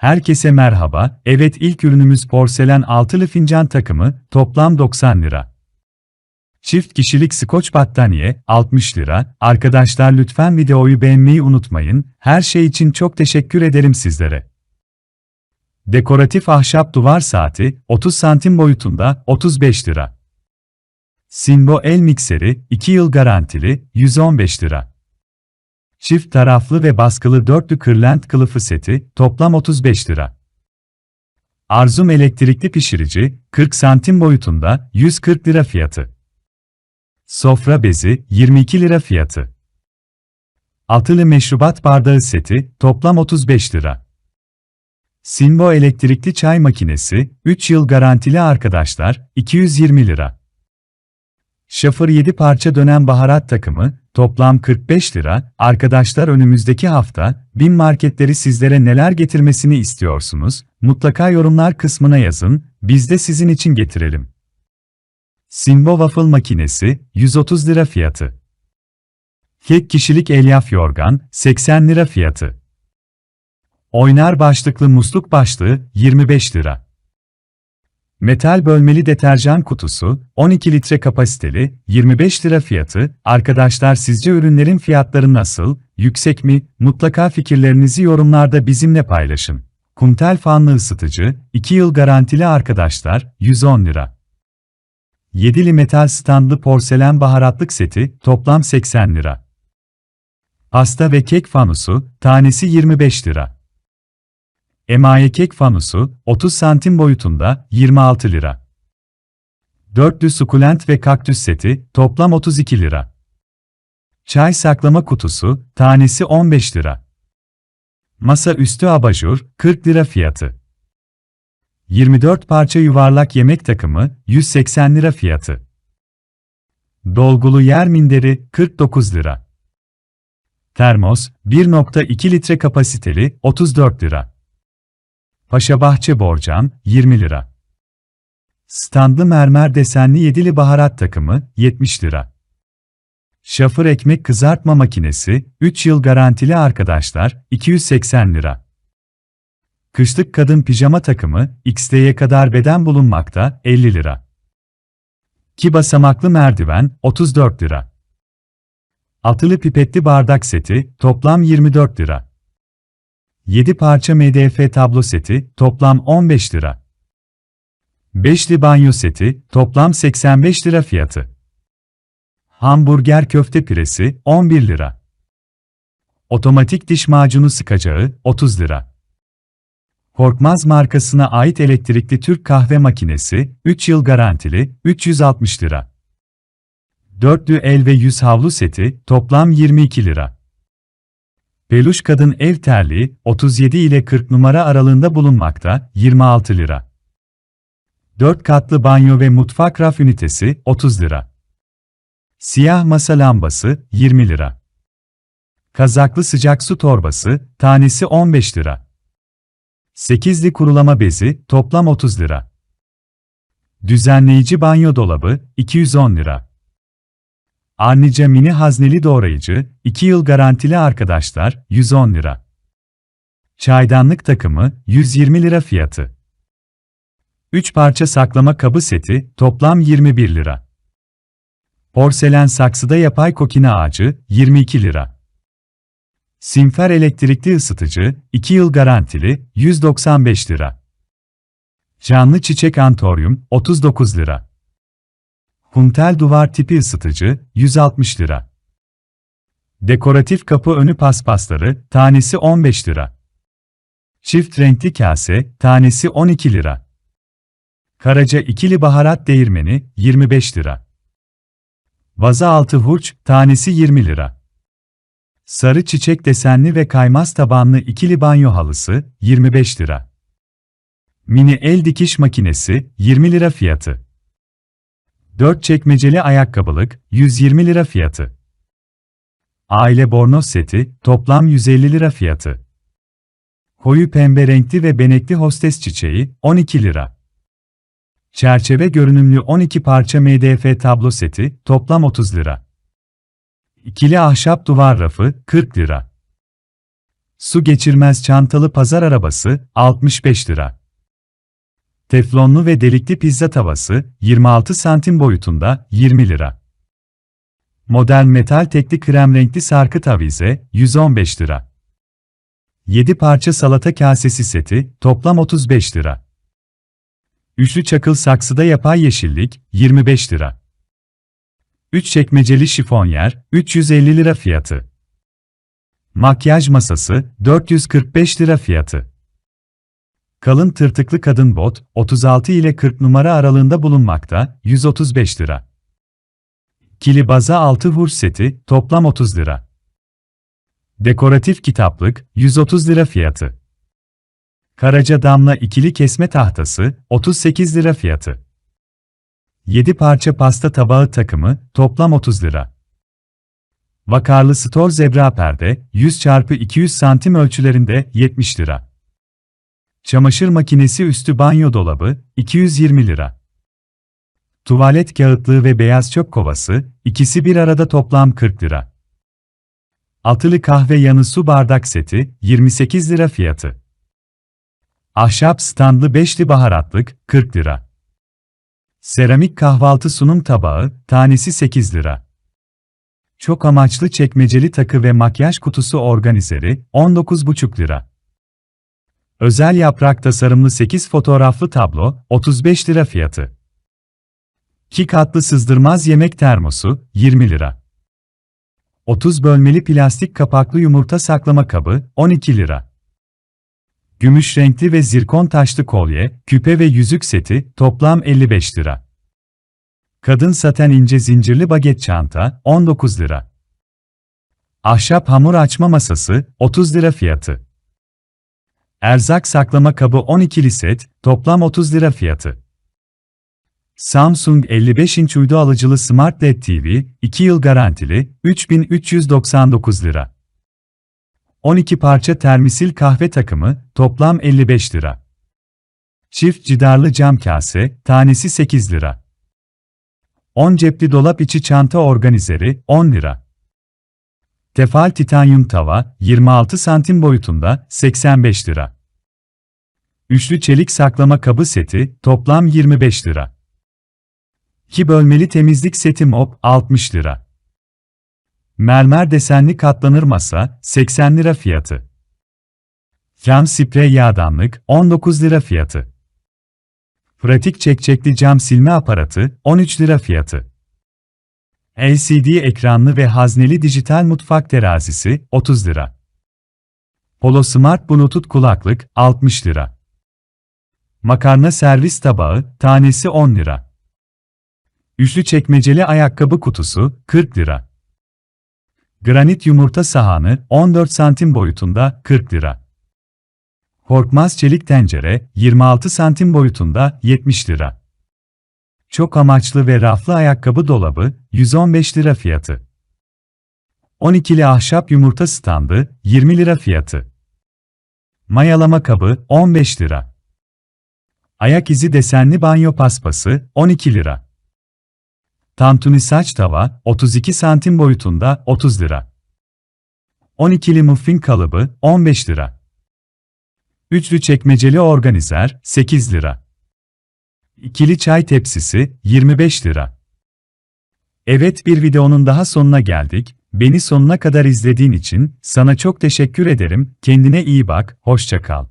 Herkese merhaba. Evet ilk ürünümüz porselen altılı fincan takımı, toplam 90 lira. Çift kişilik skoç battaniye, 60 lira. Arkadaşlar lütfen videoyu beğenmeyi unutmayın. Her şey için çok teşekkür ederim sizlere. Dekoratif ahşap duvar saati, 30 santim boyutunda, 35 lira. Sinbo el mikseri, 2 yıl garantili, 115 lira. Çift taraflı ve baskılı dörtlü kırlent kılıfı seti, toplam 35 lira. Arzum elektrikli pişirici, 40 santim boyutunda, 140 lira fiyatı. Sofra bezi, 22 lira fiyatı. Altılı meşrubat bardağı seti, toplam 35 lira. Sinbo elektrikli çay makinesi, 3 yıl garantili arkadaşlar, 220 lira. Şafır 7 parça dönen baharat takımı, toplam 45 lira. Arkadaşlar önümüzdeki hafta, bin marketleri sizlere neler getirmesini istiyorsunuz? Mutlaka yorumlar kısmına yazın, biz de sizin için getirelim. Simbo waffle makinesi, 130 lira fiyatı. Kek kişilik elyaf yorgan, 80 lira fiyatı. Oynar başlıklı musluk başlığı, 25 lira. Metal bölmeli deterjan kutusu, 12 litre kapasiteli, 25 lira fiyatı. Arkadaşlar sizce ürünlerin fiyatları nasıl, yüksek mi? Mutlaka fikirlerinizi yorumlarda bizimle paylaşın. Kuntel fanlı ısıtıcı, 2 yıl garantili arkadaşlar, 110 lira. 7'li metal standlı porselen baharatlık seti, toplam 80 lira. Pasta ve kek fanusu, tanesi 25 lira. Emaye kek fanusu, 30 santim boyutunda, 26 lira. Dörtlü sukulent ve kaktüs seti, toplam 32 lira. Çay saklama kutusu, tanesi 15 lira. Masa üstü abajur, 40 lira fiyatı. 24 parça yuvarlak yemek takımı, 180 lira fiyatı. Dolgulu yer minderi, 49 lira. Termos, 1.2 litre kapasiteli, 34 lira. Paşabahçe borcam, 20 lira. Standlı mermer desenli yedili baharat takımı, 70 lira. Şafır ekmek kızartma makinesi, 3 yıl garantili arkadaşlar, 280 lira. Kışlık kadın pijama takımı, XL'ye kadar beden bulunmakta, 50 lira. Ki basamaklı merdiven, 34 lira. Altılı pipetli bardak seti, toplam 24 lira. 7 parça MDF tablo seti, toplam 15 lira. 5'li banyo seti, toplam 85 lira fiyatı. Hamburger köfte püresi, 11 lira. Otomatik diş macunu sıkacağı, 30 lira. Korkmaz markasına ait elektrikli Türk kahve makinesi, 3 yıl garantili, 360 lira. Dörtlü el ve yüz havlu seti, toplam 22 lira. Peluş kadın ev terliği, 37 ile 40 numara aralığında bulunmakta, 26 lira. 4 katlı banyo ve mutfak raf ünitesi, 30 lira. Siyah masa lambası, 20 lira. Kazaklı sıcak su torbası, tanesi 15 lira. 8'li kurulama bezi, toplam 30 lira. Düzenleyici banyo dolabı, 210 lira. Arnica mini hazneli doğrayıcı, 2 yıl garantili arkadaşlar, 110 lira. Çaydanlık takımı, 120 lira fiyatı. 3 parça saklama kabı seti, toplam 21 lira. Porselen saksıda yapay kokine ağacı, 22 lira. Simfer elektrikli ısıtıcı, 2 yıl garantili, 195 lira. Canlı çiçek antoryum, 39 lira. Kuntel duvar tipi ısıtıcı, 160 lira. Dekoratif kapı önü paspasları, tanesi 15 lira. Çift renkli kase, tanesi 12 lira. Karaca ikili baharat değirmeni, 25 lira. Vaza altı hurç, tanesi 20 lira. Sarı çiçek desenli ve kaymaz tabanlı ikili banyo halısı, 25 lira. Mini el dikiş makinesi, 20 lira fiyatı. 4 çekmeceli ayakkabılık, 120 lira fiyatı. Aile bornoz seti, toplam 150 lira fiyatı. Koyu pembe renkli ve benekli hostes çiçeği, 12 lira. Çerçeve görünümlü 12 parça MDF tablo seti, toplam 30 lira. İkili ahşap duvar rafı, 40 lira. Su geçirmez çantalı pazar arabası 65 lira. Teflonlu ve delikli pizza tavası 26 santim boyutunda 20 lira. Modern metal tekli krem renkli sarkıt avize 115 lira. 7 parça salata kasesi seti toplam 35 lira. Üçlü çakıl saksıda yapay yeşillik 25 lira. 3 çekmeceli şifonyer 350 lira fiyatı. Makyaj masası 445 lira fiyatı. Kalın tırtıklı kadın bot 36 ile 40 numara aralığında bulunmakta 135 lira. Kili baza 6 hurç seti toplam 30 lira. Dekoratif kitaplık 130 lira fiyatı. Karaca damla ikili kesme tahtası 38 lira fiyatı. 7 parça pasta tabağı takımı toplam 30 lira. Vakarlı stor zebra perde 100 x 200 santim ölçülerinde 70 lira. Çamaşır makinesi üstü banyo dolabı 220 lira. Tuvalet kağıtlığı ve beyaz çöp kovası ikisi bir arada toplam 40 lira. Altılı kahve yanı su bardak seti 28 lira fiyatı. Ahşap standlı beşli baharatlık 40 lira. Seramik kahvaltı sunum tabağı tanesi 8 lira. Çok amaçlı çekmeceli takı ve makyaj kutusu organizeri 19,5 lira. Özel yaprak tasarımlı 8 fotoğraflı tablo 35 lira fiyatı. 2 katlı sızdırmaz yemek termosu 20 lira. 30 bölmeli plastik kapaklı yumurta saklama kabı 12 lira. Gümüş renkli ve zirkon taşlı kolye, küpe ve yüzük seti toplam 55 lira. Kadın saten ince zincirli baget çanta 19 lira. Ahşap hamur açma masası 30 lira fiyatı. Erzak saklama kabı 12'li set toplam 30 lira fiyatı. Samsung 55 inç uydu alıcılı Smart LED TV 2 yıl garantili 3399 lira. 12 parça termisil kahve takımı toplam 55 lira. Çift cidarlı cam kase tanesi 8 lira. 10 cepli dolap içi çanta organizeri 10 lira. Tefal titanyum tava 26 santim boyutunda 85 lira. Üçlü çelik saklama kabı seti toplam 25 lira. 2 bölmeli temizlik seti mop 60 lira. Mermer desenli katlanır masa 80 lira fiyatı. Cam sprey yağdanlık 19 lira fiyatı. Pratik çekçekli cam silme aparatı 13 lira fiyatı. LCD ekranlı ve hazneli dijital mutfak terazisi 30 lira. Polo Smart Bluetooth kulaklık 60 lira. Makarna servis tabağı tanesi 10 lira. Üçlü çekmeceli ayakkabı kutusu 40 lira. Granit yumurta sahanı 14 santim boyutunda 40 lira. Korkmaz çelik tencere 26 santim boyutunda 70 lira. Çok amaçlı ve raflı ayakkabı dolabı 115 lira fiyatı. 12'li ahşap yumurta standı 20 lira fiyatı. Mayalama kabı 15 lira. Ayak izi desenli banyo paspası 12 lira. Tantuni saç tava 32 santim boyutunda 30 lira. 12'li muffin kalıbı 15 lira. Üçlü çekmeceli organizer 8 lira. İkili çay tepsisi 25 lira. Evet bir videonun daha sonuna geldik. Beni sonuna kadar izlediğin için sana çok teşekkür ederim. Kendine iyi bak, hoşça kal.